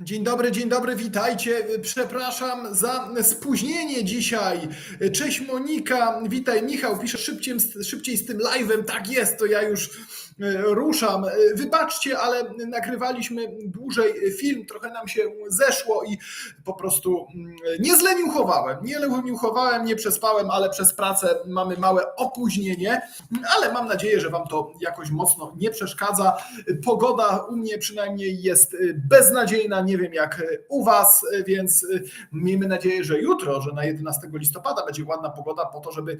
Dzień dobry, dzień dobry, witajcie. Przepraszam za spóźnienie dzisiaj. Cześć Monika, witaj Michał, pisze szybciej, szybciej z tym live'em. Tak jest, to ja już ruszam. E, Wybaczcie, ale nagrywaliśmy dłużej film, trochę nam się zeszło i po prostu mm, nie zleniuchowałem. Nie leniuchowałem, nie przespałem, ale przez pracę mamy małe opóźnienie, ale mam nadzieję, że Wam to jakoś mocno nie przeszkadza. Pogoda u mnie przynajmniej jest beznadziejna, nie wiem jak u Was, więc miejmy nadzieję, że jutro, że na 11 listopada będzie ładna pogoda po to, żeby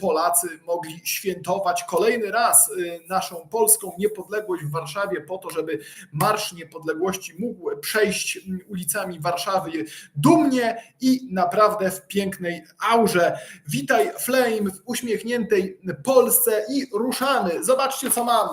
Polacy mogli świętować kolejny raz naszą polską niepodległość w Warszawie, po to, żeby Marsz Niepodległości mógł przejść ulicami Warszawy dumnie i naprawdę w pięknej aurze. Witaj Flame w uśmiechniętej Polsce i ruszamy. Zobaczcie co mam.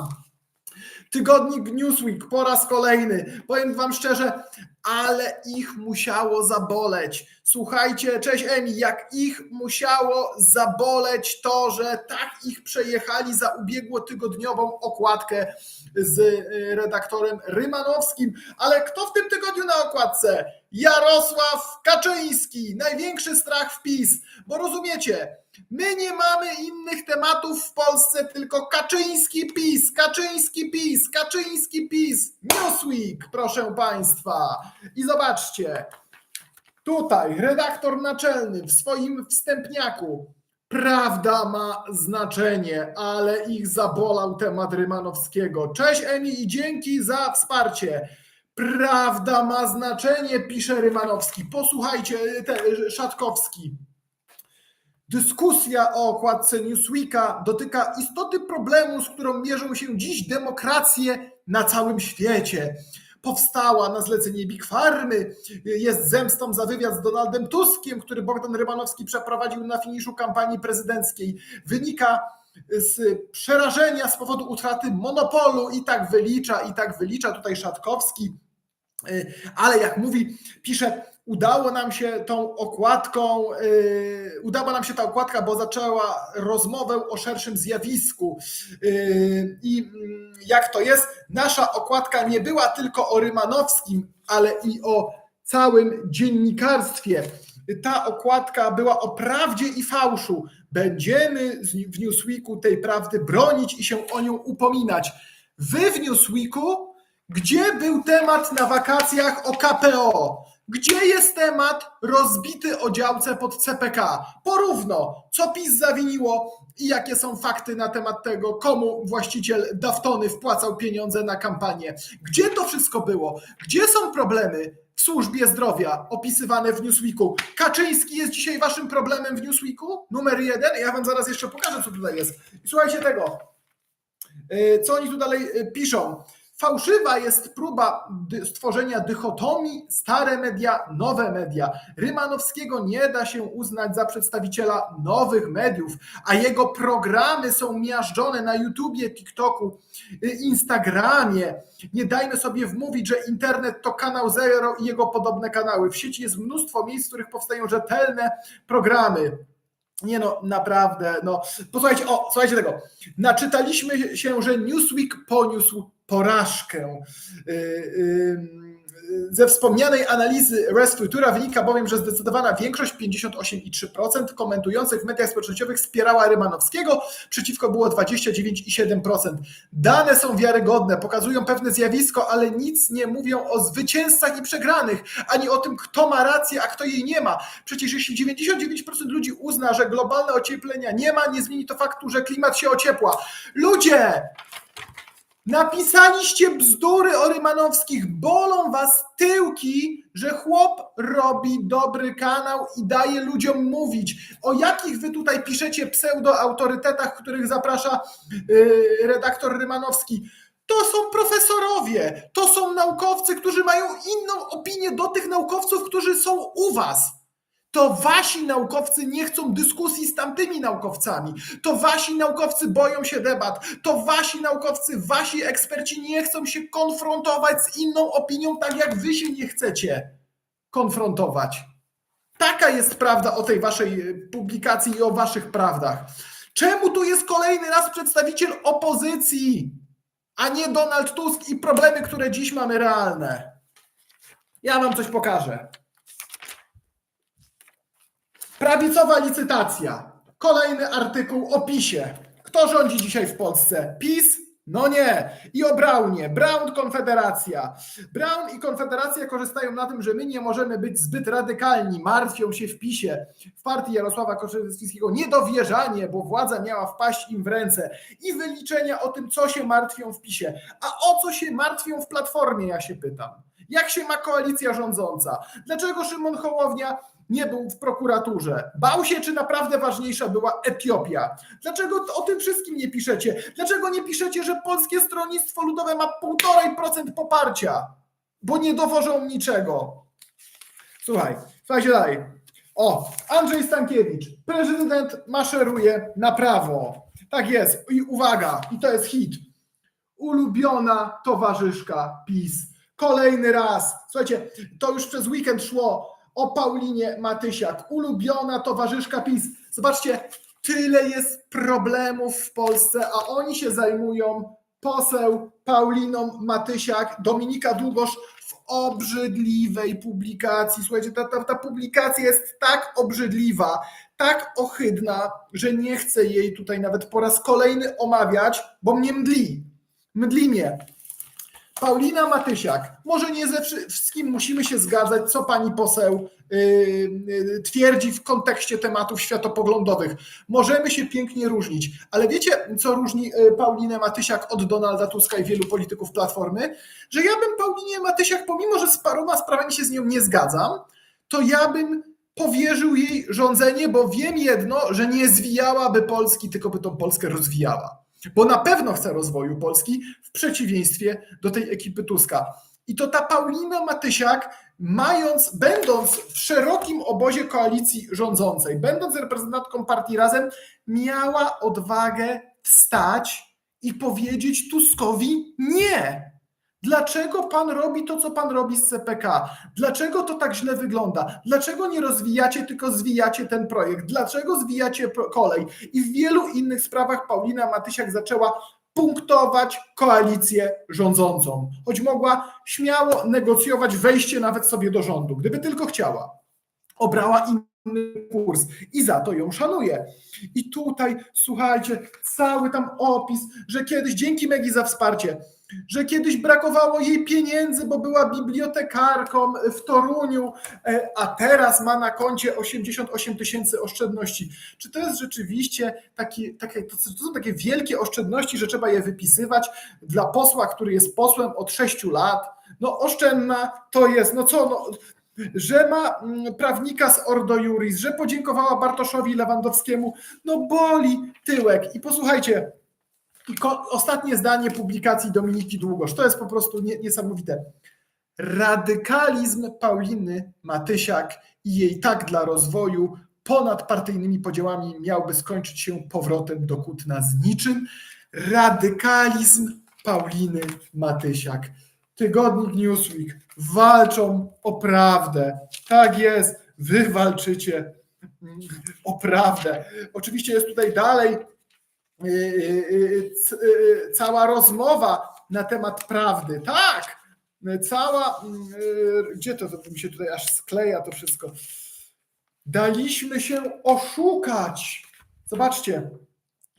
Tygodnik Newsweek po raz kolejny. Powiem Wam szczerze, ale ich musiało zaboleć. Słuchajcie, cześć Emi, jak ich musiało zaboleć to, że tak ich przejechali za ubiegłotygodniową okładkę z y, redaktorem Rymanowskim. Ale kto w tym tygodniu na okładce? Jarosław Kaczyński, największy strach w PiS, bo rozumiecie, my nie mamy innych tematów w Polsce, tylko Kaczyński PiS, Kaczyński PiS, Kaczyński PiS, Newsweek, proszę Państwa. I zobaczcie, tutaj redaktor naczelny w swoim wstępniaku. Prawda ma znaczenie, ale ich zabolał temat Rymanowskiego. Cześć Emi i dzięki za wsparcie. Prawda ma znaczenie, pisze Rymanowski. Posłuchajcie, te, Szatkowski. Dyskusja o okładce Newsweeka dotyka istoty problemu, z którą mierzą się dziś demokracje na całym świecie. Powstała na zlecenie Big Farmy, jest zemstą za wywiad z Donaldem Tuskiem, który Bogdan Rymanowski przeprowadził na finiszu kampanii prezydenckiej. Wynika z przerażenia z powodu utraty monopolu i tak wylicza, i tak wylicza tutaj Szatkowski. Ale jak mówi, pisze, udało nam się tą okładką, yy, udała nam się ta okładka, bo zaczęła rozmowę o szerszym zjawisku. Yy, I yy, jak to jest, nasza okładka nie była tylko o Rymanowskim, ale i o całym dziennikarstwie. Ta okładka była o prawdzie i fałszu. Będziemy w Newsweeku tej prawdy bronić i się o nią upominać. Wy w Newsweeku gdzie był temat na wakacjach o KPO? Gdzie jest temat rozbity o działce pod CPK? Porówno, co PiS zawiniło i jakie są fakty na temat tego, komu właściciel Daftony wpłacał pieniądze na kampanię? Gdzie to wszystko było? Gdzie są problemy służbie zdrowia opisywane w Newsweeku? Kaczyński jest dzisiaj waszym problemem w Newsweeku? Numer jeden? Ja wam zaraz jeszcze pokażę, co tutaj jest. Słuchajcie tego. Co oni tu dalej piszą? Fałszywa jest próba stworzenia dychotomii stare media, nowe media. Rymanowskiego nie da się uznać za przedstawiciela nowych mediów, a jego programy są miażdżone na YouTubie, TikToku, Instagramie. Nie dajmy sobie wmówić, że internet to kanał zero i jego podobne kanały. W sieci jest mnóstwo miejsc, w których powstają rzetelne programy. Nie no, naprawdę, no. Posłuchajcie, o, słuchajcie tego. Naczytaliśmy się, że Newsweek poniósł porażkę. Ze wspomnianej analizy Res Futura wynika bowiem, że zdecydowana większość, 58,3% komentujących w mediach społecznościowych wspierała Rymanowskiego, przeciwko było 29,7%. Dane są wiarygodne, pokazują pewne zjawisko, ale nic nie mówią o zwycięzcach i przegranych, ani o tym, kto ma rację, a kto jej nie ma. Przecież jeśli 99% ludzi uzna, że globalne ocieplenia nie ma, nie zmieni to faktu, że klimat się ociepła. Ludzie! Napisaliście bzdury o Rymanowskich, bolą was tyłki, że chłop robi dobry kanał i daje ludziom mówić. O jakich wy tutaj piszecie pseudoautorytetach, których zaprasza yy, redaktor Rymanowski? To są profesorowie, to są naukowcy, którzy mają inną opinię do tych naukowców, którzy są u was. To wasi naukowcy nie chcą dyskusji z tamtymi naukowcami. To wasi naukowcy boją się debat. To wasi naukowcy, wasi eksperci nie chcą się konfrontować z inną opinią, tak jak wy się nie chcecie konfrontować. Taka jest prawda o tej waszej publikacji i o waszych prawdach. Czemu tu jest kolejny raz przedstawiciel opozycji, a nie Donald Tusk i problemy, które dziś mamy realne? Ja wam coś pokażę. Prawicowa licytacja. Kolejny artykuł o PiSie. Kto rządzi dzisiaj w Polsce? PiS? No nie. I o Braunie. Brown Konfederacja. Brown i Konfederacja korzystają na tym, że my nie możemy być zbyt radykalni. Martwią się w PiSie. W partii Jarosława Kaczyńskiego niedowierzanie, bo władza miała wpaść im w ręce. I wyliczenia o tym, co się martwią w PiSie. A o co się martwią w Platformie, ja się pytam. Jak się ma koalicja rządząca? Dlaczego Szymon Hołownia nie był w prokuraturze? Bał się, czy naprawdę ważniejsza była Etiopia? Dlaczego o tym wszystkim nie piszecie? Dlaczego nie piszecie, że Polskie Stronnictwo Ludowe ma 1,5% poparcia? Bo nie dowożą niczego. Słuchaj, słuchajcie dalej. O, Andrzej Stankiewicz. Prezydent maszeruje na prawo. Tak jest. I uwaga, i to jest hit. Ulubiona towarzyszka PiS. Kolejny raz. Słuchajcie, to już przez weekend szło o Paulinie Matysiak. Ulubiona towarzyszka PiS. Zobaczcie, tyle jest problemów w Polsce, a oni się zajmują poseł Pauliną Matysiak, Dominika Długosz w obrzydliwej publikacji. Słuchajcie, ta, ta, ta publikacja jest tak obrzydliwa, tak ohydna, że nie chcę jej tutaj nawet po raz kolejny omawiać, bo mnie mdli. Mdli mnie. Paulina Matysiak. Może nie ze wszystkim musimy się zgadzać, co pani poseł yy, yy, twierdzi w kontekście tematów światopoglądowych. Możemy się pięknie różnić, ale wiecie, co różni yy, Paulinę Matysiak od Donalda Tuska i wielu polityków Platformy? Że ja bym Paulinie Matysiak, pomimo że z paroma sprawami się z nią nie zgadzam, to ja bym powierzył jej rządzenie, bo wiem jedno, że nie zwijałaby Polski, tylko by tą Polskę rozwijała bo na pewno chce rozwoju Polski w przeciwieństwie do tej ekipy Tuska. I to ta Paulina Matysiak, mając, będąc w szerokim obozie koalicji rządzącej, będąc reprezentantką partii Razem, miała odwagę wstać i powiedzieć Tuskowi nie. Dlaczego pan robi to, co pan robi z CPK? Dlaczego to tak źle wygląda? Dlaczego nie rozwijacie, tylko zwijacie ten projekt? Dlaczego zwijacie kolej? I w wielu innych sprawach Paulina Matysiak zaczęła punktować koalicję rządzącą, choć mogła śmiało negocjować wejście nawet sobie do rządu, gdyby tylko chciała. Obrała inny kurs i za to ją szanuję. I tutaj, słuchajcie, cały tam opis, że kiedyś, dzięki Megi za wsparcie, że kiedyś brakowało jej pieniędzy, bo była bibliotekarką w Toruniu, e, a teraz ma na koncie 88 tysięcy oszczędności. Czy to jest rzeczywiście taki, takie, to są takie wielkie oszczędności, że trzeba je wypisywać dla posła, który jest posłem od 6 lat? No oszczędna to jest, no co, no, że ma mm, prawnika z Ordo Juris, że podziękowała Bartoszowi Lewandowskiemu, no boli tyłek. I posłuchajcie, i ostatnie zdanie publikacji Dominiki Długosz. To jest po prostu nie, niesamowite. Radykalizm Pauliny Matysiak i jej tak dla rozwoju ponad partyjnymi podziałami miałby skończyć się powrotem do kutna z niczym. Radykalizm Pauliny Matysiak. Tygodnik Newsweek walczą o prawdę. Tak jest, wy walczycie o prawdę. Oczywiście jest tutaj dalej Y, y, y, cała rozmowa na temat prawdy. Tak, cała, gdzie to, to mi się tutaj aż skleja to wszystko. Daliśmy się oszukać. Zobaczcie,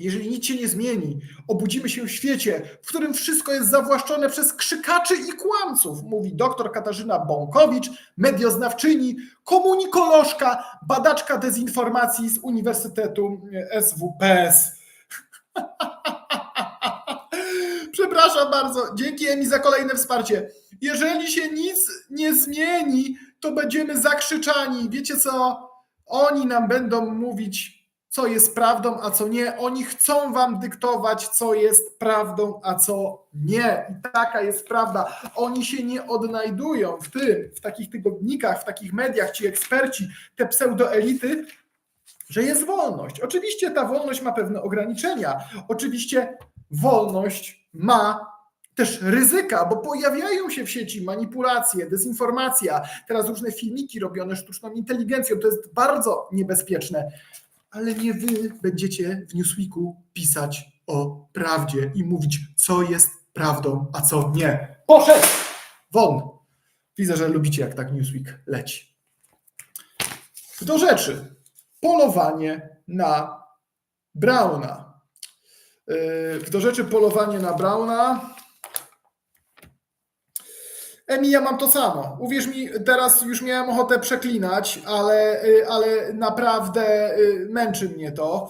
jeżeli nic się nie zmieni, obudzimy się w świecie, w którym wszystko jest zawłaszczone przez krzykaczy i kłamców, mówi dr Katarzyna Bąkowicz, medioznawczyni, komunikolożka, badaczka dezinformacji z Uniwersytetu SWPS. Przepraszam bardzo. Dzięki Emi za kolejne wsparcie. Jeżeli się nic nie zmieni, to będziemy zakrzyczani. Wiecie co? Oni nam będą mówić, co jest prawdą, a co nie. Oni chcą wam dyktować, co jest prawdą, a co nie. I taka jest prawda. Oni się nie odnajdują w tym, w takich tygodnikach, w takich mediach, ci eksperci, te pseudoelity, że jest wolność. Oczywiście ta wolność ma pewne ograniczenia. Oczywiście wolność ma też ryzyka, bo pojawiają się w sieci manipulacje, dezinformacja, teraz różne filmiki robione sztuczną inteligencją. To jest bardzo niebezpieczne. Ale nie wy będziecie w Newsweeku pisać o prawdzie i mówić, co jest prawdą, a co nie. Poszedł! Won! Widzę, że lubicie, jak tak Newsweek leci. Do rzeczy. Polowanie na Brauna. Yy, Do rzeczy polowanie na Brauna. Emi, ja mam to samo. Uwierz mi, teraz już miałem ochotę przeklinać, ale, y, ale naprawdę y, męczy mnie to,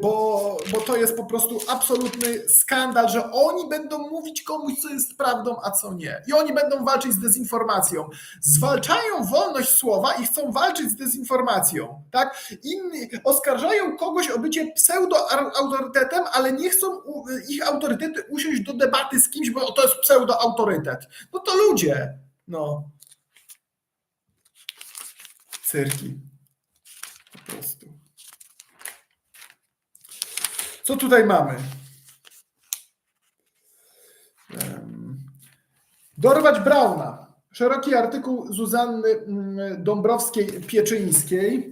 bo, bo to jest po prostu absolutny skandal, że oni będą mówić komuś, co jest prawdą, a co nie. I oni będą walczyć z dezinformacją. Zwalczają wolność słowa i chcą walczyć z dezinformacją. Tak? Inni oskarżają kogoś o bycie pseudo-autorytetem, ale nie chcą ich autorytety usiąść do debaty z kimś, bo to jest pseudo-autorytet. No to ludzie. No. Cyrki. Po prostu. Co tutaj mamy? Dorwać Brauna. Szeroki artykuł Zuzanny mm, Dąbrowskiej-Pieczyńskiej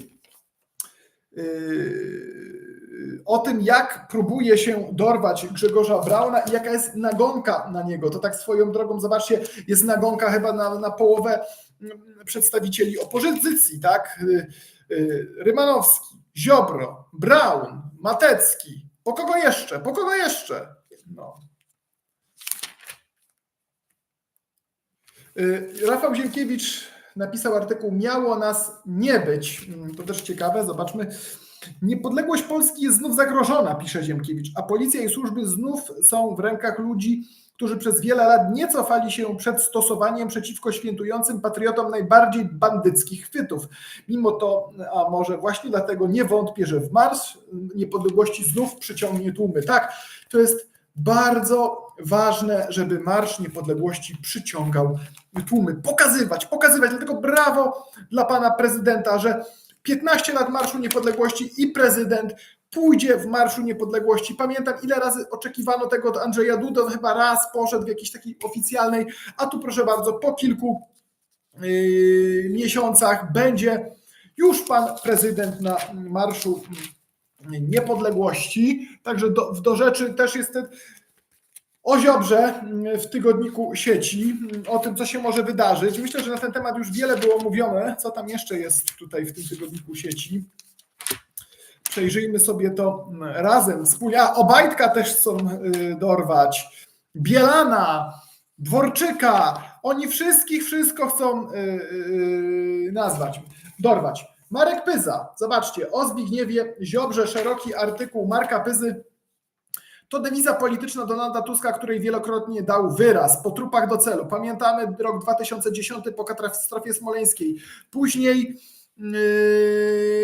yy, o tym, jak próbuje się dorwać Grzegorza Brauna i jaka jest nagonka na niego. To tak swoją drogą, zobaczcie, jest nagonka chyba na, na połowę mm, przedstawicieli opozycji, tak? Yy, yy, Rymanowski, Ziobro, Braun, Matecki. Po kogo jeszcze? Po kogo jeszcze? No. Y, Rafał Ziemkiewicz napisał artykuł Miało nas nie być. Mm, To też ciekawe, zobaczmy. Niepodległość Polski jest znów zagrożona, pisze Ziemkiewicz, a policja i służby znów są w rękach ludzi, którzy przez wiele lat nie cofali się przed stosowaniem przeciwko świętującym patriotom najbardziej bandyckich chwytów. Mimo to, a może właśnie dlatego nie wątpię, że w Marsz Niepodległości znów przyciągnie tłumy. Tak, to jest bardzo ważne, żeby Marsz Niepodległości przyciągał tłumy. Pokazywać, pokazywać. Dlatego brawo dla pana prezydenta, że 15 lat Marszu Niepodległości i prezydent pójdzie w Marszu Niepodległości. Pamiętam, ile razy oczekiwano tego od Andrzeja Duda, on chyba raz poszedł w jakiejś takiej oficjalnej, a tu proszę bardzo, po kilku yy, miesiącach będzie już pan prezydent na Marszu Niepodległości. Także do, do rzeczy też jest ten o Ziobrze w tygodniku sieci, o tym, co się może wydarzyć. Myślę, że na ten temat już wiele było mówione. Co tam jeszcze jest tutaj w tym tygodniku sieci? Przejrzyjmy sobie to razem. Wspólnie. A Obajtka też chcą y, dorwać. Bielana, Dworczyka. Oni wszystkich wszystko chcą y, y, nazwać, dorwać. Marek Pyza. Zobaczcie, o Zbigniewie Ziobrze szeroki artykuł Marka Pyzy to dewiza polityczna Donalda Tuska, której wielokrotnie dał wyraz po trupach do celu. Pamiętamy rok 2010 po katastrofie smoleńskiej. Później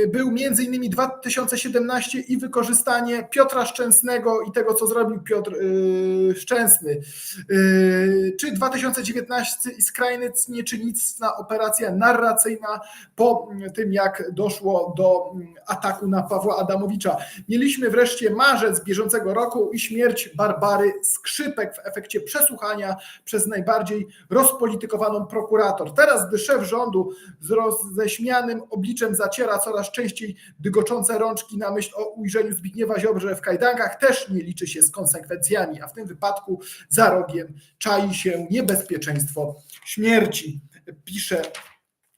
był między innymi 2017 i wykorzystanie Piotra Szczęsnego i tego, co zrobił Piotr yy, Szczęsny. Yy, czy 2019 i skrajny nieczynnictwa operacja narracyjna po tym, jak doszło do ataku na Pawła Adamowicza. Mieliśmy wreszcie marzec bieżącego roku i śmierć Barbary Skrzypek w efekcie przesłuchania przez najbardziej rozpolitykowaną prokurator. Teraz, gdy szef rządu z roześmianym obliczem zaciera coraz częściej dygoczące rączki na myśl o ujrzeniu Zbigniewa Ziobrze w kajdankach, też nie liczy się z konsekwencjami, a w tym wypadku za rogiem czai się niebezpieczeństwo śmierci, pisze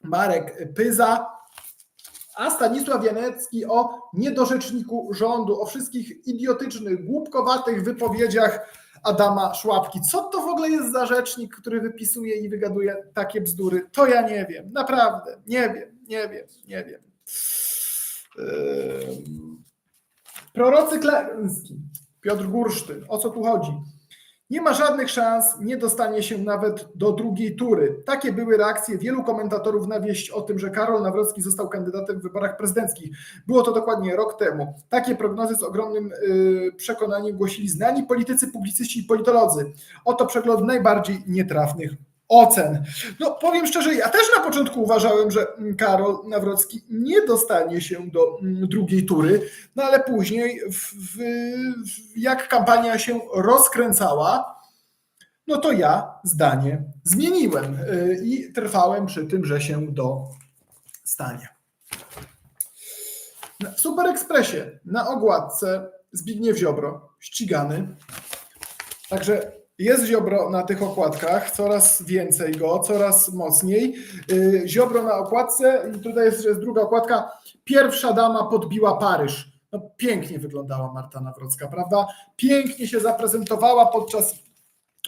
Marek Pyza. A Stanisław Janecki o niedorzeczniku rządu, o wszystkich idiotycznych, głupkowatych wypowiedziach Adama Szłapki. Co to w ogóle jest za rzecznik, który wypisuje i wygaduje takie bzdury? To ja nie wiem, naprawdę, nie wiem, nie wiem, nie wiem. Prorocy klęski, Piotr Gursztyn, o co tu chodzi? Nie ma żadnych szans, nie dostanie się nawet do drugiej tury. Takie były reakcje wielu komentatorów na wieść o tym, że Karol Nawrocki został kandydatem w wyborach prezydenckich. Było to dokładnie rok temu. Takie prognozy z ogromnym yy, przekonaniem głosili znani politycy, publicyści i politolodzy. Oto przegląd najbardziej nietrafnych ocen. No powiem szczerze, ja też na początku uważałem, że Karol Nawrocki nie dostanie się do mm, drugiej tury, no ale później w, w, jak kampania się rozkręcała, no to ja zdanie zmieniłem yy, i trwałem przy tym, że się dostanie. W Super Expressie na ogładce Zbigniew Ziobro, ścigany. Także Jest Ziobro na tych okładkach, coraz więcej go, coraz mocniej. Y, Ziobro na okładce i tutaj jest, jest druga okładka. Pierwsza dama podbiła Paryż. No, pięknie wyglądała Marta Nawrocka, prawda? Pięknie się zaprezentowała podczas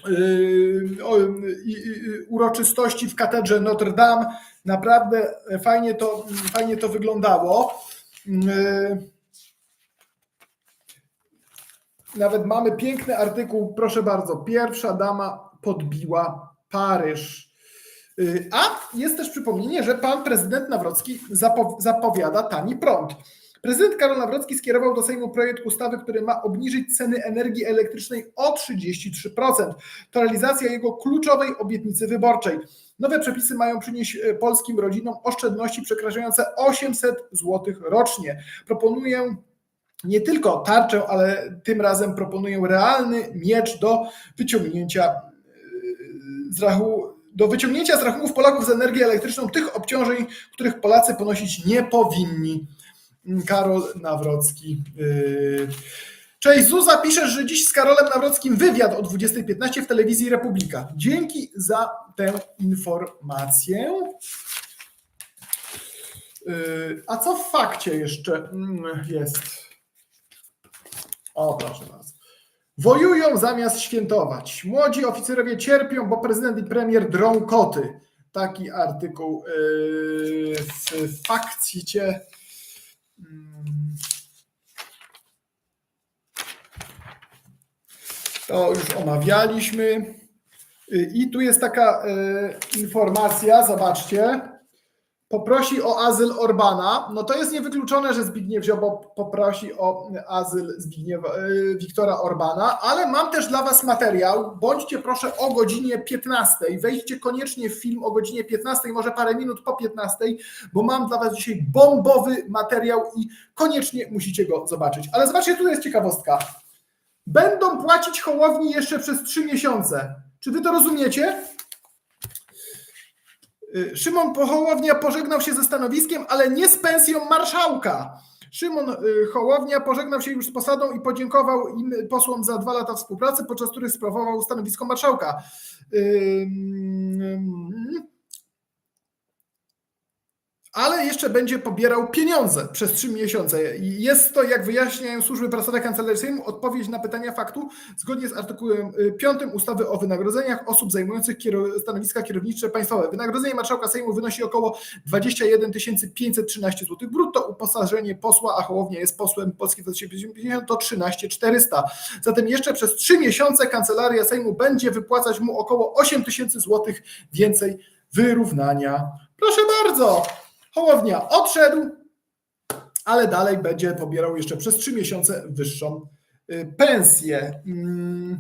yy, o, i- i- uroczystości w katedrze Notre Dame. Naprawdę fajnie to, fajnie to wyglądało. Yy, Nawet mamy piękny artykuł, proszę bardzo. Pierwsza dama podbiła Paryż. Yy, A jest też przypomnienie, że pan prezydent Nawrocki zapo- zapowiada tani prąd. Prezydent Karol Nawrocki skierował do Sejmu projekt ustawy, który ma obniżyć ceny energii elektrycznej o 33%. To realizacja jego kluczowej obietnicy wyborczej. Nowe przepisy mają przynieść e, polskim rodzinom oszczędności przekraczające 800 zł rocznie. Proponuję nie tylko tarczę, ale tym razem proponuję realny miecz do wyciągnięcia e, z rachu, do wyciągnięcia z rachunków Polaków z energią elektryczną tych obciążeń, których Polacy ponosić nie powinni. Karol Nawrocki. Yy. Cześć, Zuza, piszesz, że dziś z Karolem Nawrockim wywiad o 20.15 w telewizji Republika. Dzięki za tę informację. Yy, A co w fakcie jeszcze mm, jest? O, proszę bardzo. Wojują zamiast świętować. Młodzi oficerowie cierpią, bo prezydent i premier drą koty. Taki artykuł yy, w fakcie. Mm. To już omawialiśmy. I tu jest taka y, informacja, zobaczcie. Poprosi o azyl Orbana. No to jest niewykluczone, że Zbigniew Ziobro poprosi o azyl Zbigniewa, y, Wiktora Orbana, ale mam też dla Was materiał. Bądźcie proszę o godzinie 15. Wejdźcie koniecznie w film o godzinie 15, może parę minut po 15, bo mam dla Was dzisiaj bombowy materiał i koniecznie musicie go zobaczyć. Ale zobaczcie, tu jest ciekawostka. Będą płacić Hołowni jeszcze przez 3 miesiące. Czy Wy to rozumiecie? Y, Szymon Hołownia pożegnał się ze stanowiskiem, ale nie z pensją marszałka. Szymon y, Hołownia pożegnał się już z posadą i podziękował im posłom za dwa lata współpracy, podczas których sprawował stanowisko marszałka. Ym, Ale jeszcze będzie pobierał pieniądze przez trzy miesiące. Jest to, jak wyjaśniają służby prasowe Kancelarii Sejmu, odpowiedź na pytania faktu zgodnie z artykułem 5 ustawy o wynagrodzeniach osób zajmujących stanowiska kierownicze państwowe. Wynagrodzenie marszałka Sejmu wynosi około 21 513 zł brutto. Uposażenie posła, a Hołownia jest posłem Polski 2050 to 13 400. Zatem jeszcze przez 3 miesiące Kancelaria Sejmu będzie wypłacać mu około 8 tysięcy złotych więcej wyrównania. Proszę bardzo, Hołownia odszedł, ale dalej będzie pobierał jeszcze przez 3 miesiące wyższą y, pensję. Mm.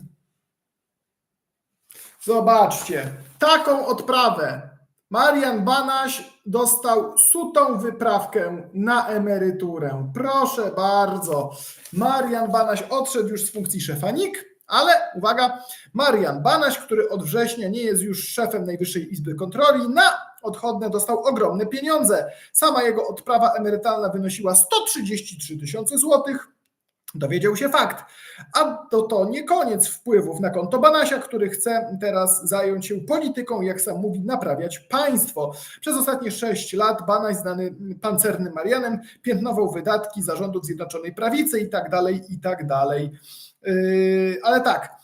Zobaczcie, taką odprawę. Marian Banaś dostał sutą wyprawkę na emeryturę. Proszę bardzo. Marian Banaś odszedł już z funkcji szefa NIK, ale uwaga, Marian Banaś, który od września nie jest już szefem Najwyższej Izby Kontroli, na odchodne dostał ogromne pieniądze. Sama jego odprawa emerytalna wynosiła 133 tysiące złotych. Dowiedział się fakt. A to, to nie koniec wpływów na konto Banasia, który chce teraz zająć się polityką, jak sam mówi, naprawiać państwo. Przez ostatnie sześć lat Banaś, znany pancernym Marianem, piętnował wydatki zarządów Zjednoczonej Prawicy i tak dalej, i tak dalej. Yy, ale tak,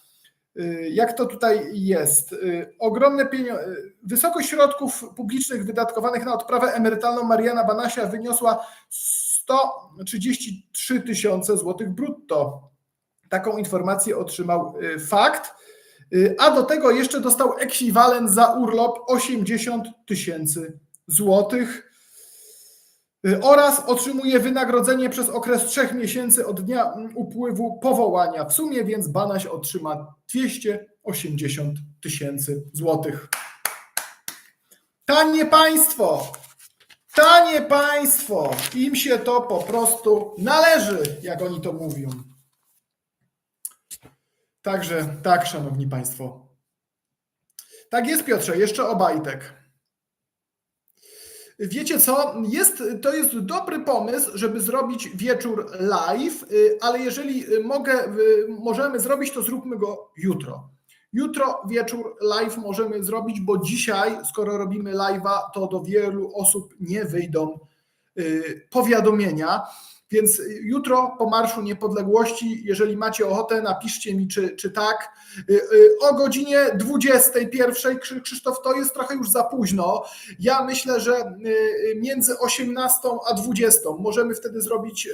yy, jak to tutaj jest? Yy, Ogromne pieniądze, wysokość środków publicznych wydatkowanych na odprawę emerytalną Mariana Banasia wyniosła 133 tysiące złotych brutto. Taką informację otrzymał fakt, a do tego jeszcze dostał ekwiwalent za urlop 80 tysięcy złotych oraz otrzymuje wynagrodzenie przez okres trzech miesięcy od dnia mm, upływu powołania. W sumie więc Banaś otrzyma 280 tysięcy złotych. Tanie państwo! Tanie państwo! Im się to po prostu należy, jak oni to mówią. Także tak, szanowni państwo. Tak jest, Piotrze, jeszcze Obajtek. Wiecie co? Jest, to jest dobry pomysł, żeby zrobić wieczór live, y, ale jeżeli mogę, y, możemy zrobić, to zróbmy go jutro. Jutro wieczór live możemy zrobić, bo dzisiaj, skoro robimy live'a, to do wielu osób nie wyjdą y, powiadomienia. Więc jutro po Marszu Niepodległości, jeżeli macie ochotę, napiszcie mi, czy, czy tak. Y, y, O godzinie 21, Krzy- Krzysztof, to jest trochę już za późno. Ja myślę, że y, między 18 a 20 możemy wtedy zrobić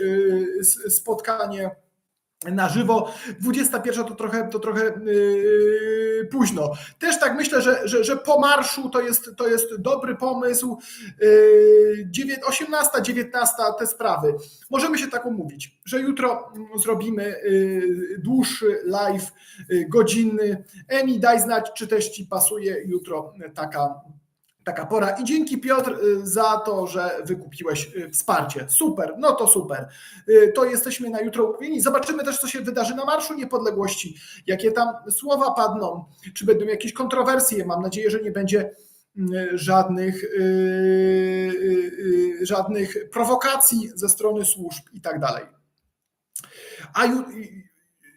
spotkanie na żywo. 21 to trochę, to trochę yy, późno. Też tak myślę, że, że, że po marszu to jest, to jest dobry pomysł. Yy, dziewię- 18, 19 te sprawy. Możemy się tak umówić, że jutro zrobimy yy, dłuższy live, yy, godzinny. Emi, daj znać, czy też Ci pasuje jutro taka taka pora. I dzięki Piotr y, za to, że wykupiłeś y, wsparcie. Super, no to super. Y, To jesteśmy na jutro umówieni. Zobaczymy też, co się wydarzy na Marszu Niepodległości, jakie tam słowa padną, czy będą jakieś kontrowersje. Mam nadzieję, że nie będzie y, żadnych, żadnych prowokacji ze strony służb i tak dalej. A ju,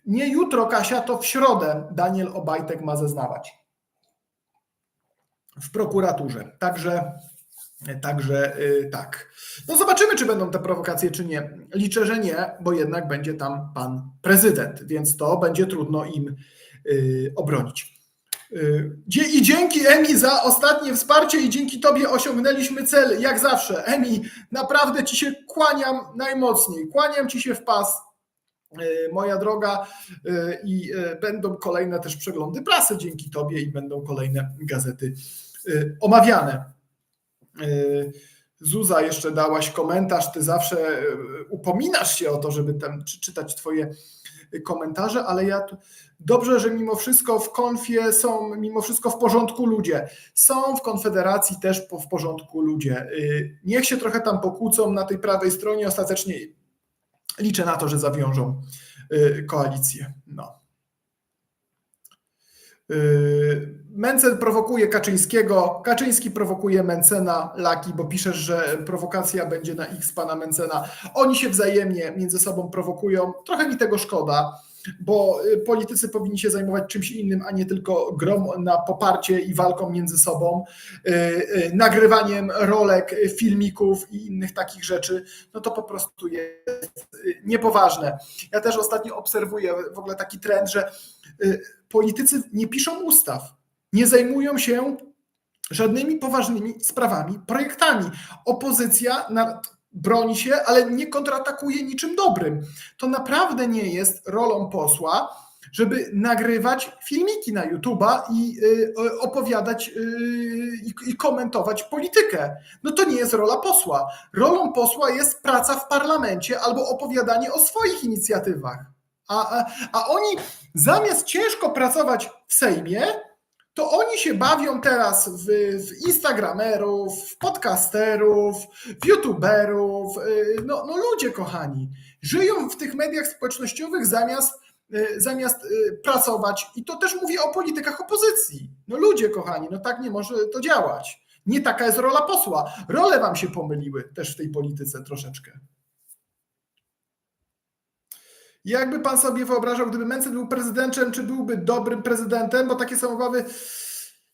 nie jutro, Kasia, to w środę Daniel Obajtek ma zeznawać w prokuraturze. Także, także yy, tak. No zobaczymy, czy będą te prowokacje, czy nie. Liczę, że nie, bo jednak będzie tam pan prezydent, więc to będzie trudno im yy, obronić. Dzie- I dzięki Emi za ostatnie wsparcie i dzięki Tobie osiągnęliśmy cel, jak zawsze. Emi, naprawdę Ci się kłaniam najmocniej. Kłaniam Ci się w pas, moja droga, i będą kolejne też przeglądy prasy dzięki Tobie i będą kolejne gazety omawiane. Yy, Zuza, jeszcze dałaś komentarz. Ty zawsze yy, upominasz się o to, żeby tam czy- czytać Twoje komentarze, ale ja tu, dobrze, że mimo wszystko w konfie są mimo wszystko w porządku ludzie. Są w Konfederacji też w porządku ludzie. Niech się trochę tam pokłócą na tej prawej stronie, ostatecznie liczę na to, że zawiążą koalicję. No. Yy, Mencen prowokuje Kaczyńskiego, Kaczyński prowokuje Mencena, Laki, bo piszesz, że prowokacja będzie na X pana Mencena. Oni się wzajemnie między sobą prowokują. Trochę mi tego szkoda, bo y, politycy powinni się zajmować czymś innym, a nie tylko grą na poparcie i walką między sobą, y, y, nagrywaniem rolek, filmików i innych takich rzeczy. No to po prostu jest niepoważne. Ja też ostatnio obserwuję w ogóle taki trend, że politycy nie piszą ustaw, nie zajmują się żadnymi poważnymi sprawami, projektami. Opozycja broni się, ale nie kontratakuje niczym dobrym. To naprawdę nie jest rolą posła, żeby nagrywać filmiki na YouTube'a i y, opowiadać y, i komentować politykę. No to nie jest rola posła. Rolą posła jest praca w parlamencie albo opowiadanie o swoich inicjatywach. A, a, a oni zamiast ciężko pracować w Sejmie, to oni się bawią teraz w, w Instagramerów, w podcasterów, w YouTuberów. y, No, no ludzie kochani, żyją w tych mediach społecznościowych zamiast, y, zamiast y, pracować. I to też mówię o politykach opozycji. No ludzie kochani, no tak nie może to działać. Nie taka jest rola posła. Role wam się pomyliły też w tej polityce troszeczkę. Jakby pan sobie wyobrażał, gdyby Mencen był prezydentem, czy byłby dobrym prezydentem, bo takie są obawy.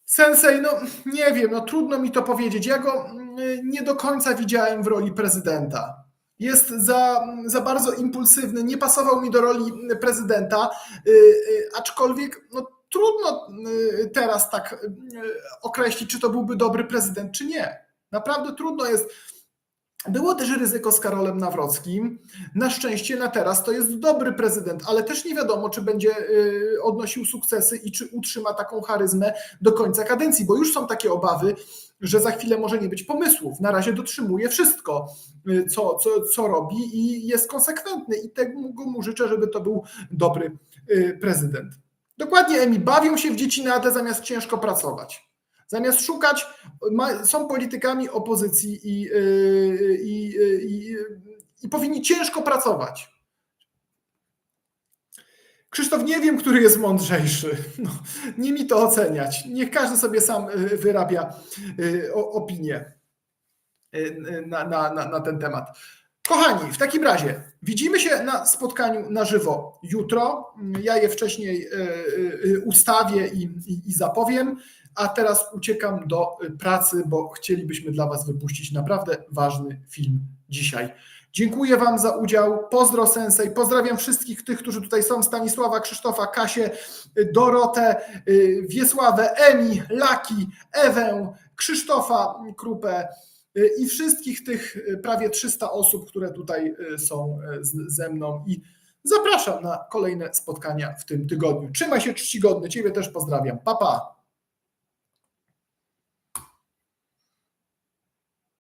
Sensei, no nie wiem, no trudno mi to powiedzieć. Ja go mm, nie do końca widziałem w roli prezydenta. Jest za, za bardzo impulsywny, nie pasował mi do roli prezydenta, y, y, aczkolwiek no, trudno y, teraz tak określić, czy to byłby dobry prezydent, czy nie. Naprawdę trudno jest. Było też ryzyko z Karolem Nawrockim. Na szczęście na teraz to jest dobry prezydent, ale też nie wiadomo, czy będzie y, odnosił sukcesy i czy utrzyma taką charyzmę do końca kadencji, bo już są takie obawy, że za chwilę może nie być pomysłów. Na razie dotrzymuje wszystko, y, co, co, co robi i jest konsekwentny i tego mu życzę, żeby to był dobry y, prezydent. Dokładnie, Emi, bawią się w dziecinadę zamiast ciężko pracować. Zamiast szukać, ma, są politykami opozycji i, yy, i, yy, i, i powinni ciężko pracować. Krzysztof, nie wiem, który jest mądrzejszy. No, nie mi to oceniać. Niech każdy sobie sam wyrabia opinię na, na, na, na ten temat. Kochani, w takim razie widzimy się na spotkaniu na żywo jutro. Ja je wcześniej ustawię i, i, i zapowiem, a teraz uciekam do pracy, bo chcielibyśmy dla Was wypuścić naprawdę ważny film dzisiaj. Dziękuję Wam za udział. Pozdro Sensei. Pozdrawiam wszystkich tych, którzy tutaj są. Stanisława, Krzysztofa, Kasię, Dorotę, Wiesławę, Emi, Laki, Ewę, Krzysztofa Krupę i wszystkich tych prawie 300 osób, które tutaj są ze mną i zapraszam na kolejne spotkania w tym tygodniu. Trzymaj się czcigodny. Ciebie też pozdrawiam. Pa, pa.